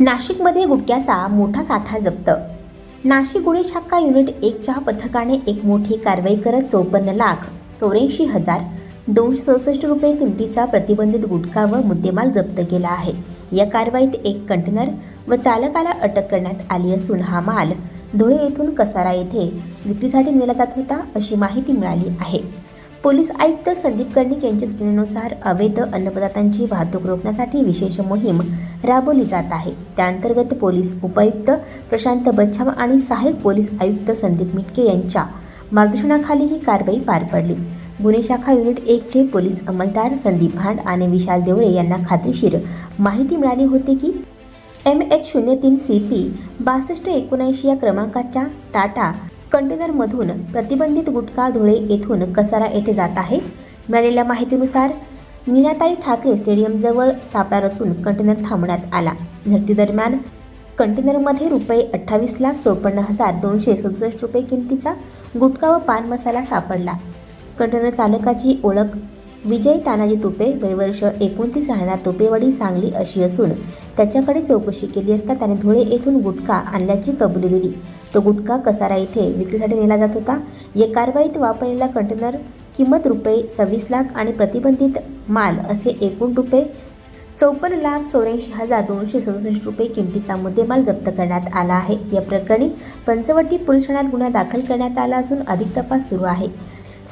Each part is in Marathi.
नाशिकमध्ये गुटख्याचा मोठा साठा जप्त. नाशिक गुन्हे शाखा युनिट एकच्या पथकाने एक मोठी कारवाई करत चौपन्न लाख चौऱ्याऐंशी हजार दोनशे चौसष्ट रुपये किमतीचा प्रतिबंधित गुटखा व मुद्देमाल जप्त केला आहे. या कारवाईत एक कंटेनर व चालकाला अटक करण्यात आली असून हा माल धुळे येथून कसारा येथे विक्रीसाठी नेला जात होता अशी माहिती मिळाली आहे. पोलीस आयुक्त संदीप कर्णिक यांच्या सूचनेनुसार अवैध अन्नपदार्थांची वाहतूक रोखण्यासाठी विशेष मोहीम राबवली जात आहे. त्याअंतर्गत पोलीस उपायुक्त प्रशांत बच्छाव आणि सहाय्यक पोलीस आयुक्त संदीप मिटके यांच्या मार्गदर्शनाखाली ही कारवाई पार पडली. गुन्हे शाखा युनिट एकचे पोलीस अंमलदार संदीप भांड आणि विशाल देवरे यांना खात्रीशीर माहिती मिळाली होती की एम एच शून्य तीन सी पी बासष्ट एकोणऐंशी या क्रमांकाच्या टाटा कंटेनरमधून प्रतिबंधित गुटखा धुळे येथून कसारा येथे जात आहे. मिळालेल्या माहितीनुसार मीनाताई ठाकरे स्टेडियमजवळ सापळा रचून कंटेनर थांबण्यात आला. झडतीदरम्यान कंटेनरमध्ये रुपये अठ्ठावीस लाख चौपन्न हजार दोनशे सदुसष्ट रुपये किमतीचा गुटखा व पान मसाला सापडला. कंटेनर चालकाची ओळख विजय तानाजी तुपे वयवर्ष एकोणतीस राहणार. तुपेवाडी सांगली अशी असून त्याच्याकडे चौकशी केली असता त्याने धुळे येथून गुटखा आणल्याची कबुली दिली. तो गुटखा कसारा येथे विक्रीसाठी नेला जात होता. या कारवाईत वापरलेला कंटेनर किंमत रुपये सव्वीस लाख आणि प्रतिबंधित माल असे एकूण रुपये चौपन्न लाख चौऱ्याऐंशी हजार दोनशे सदुसष्ट रुपये किमतीचा मुद्देमाल जप्त करण्यात आला आहे. या प्रकरणी पंचवटी पोलीस ठाण्यात गुन्हा दाखल करण्यात आला असून अधिक तपास सुरू आहे.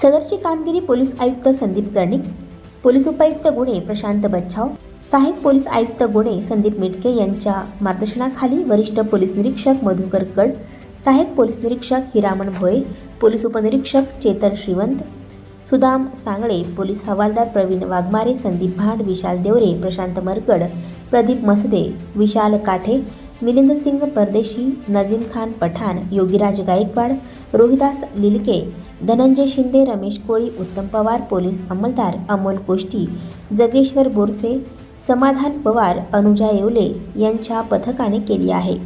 सदरची कामगिरी पोलीस आयुक्त संदीप कर्णिक पोलीस उपायुक्त गुणे प्रशांत बच्छाव सहाय्यक पोलीस आयुक्त गुणे संदीप मिटके यांच्या मार्गदर्शनाखाली वरिष्ठ पोलीस निरीक्षक मधुकर कड सहाय्यक पोलीस निरीक्षक हिरामण भोये पोलीस उपनिरीक्षक चेतन श्रीवंत सुदाम सांगळे पोलीस हवालदार प्रवीण वाघमारे संदीप भांड विशाल देवरे प्रशांत मरकड प्रदीप मसदे विशाल काठे मिलिंद सिंग परदेशी नजीम खान पठाण योगीराज गायकवाड रोहिदास लिलके धनंजय शिंदे रमेश कोळी उत्तम पवार पोलीस अंमलदार अमोल कोष्टी जगेश्वर बोरसे समाधान पवार अनुजा येवले यांच्या पथकाने केली आहे.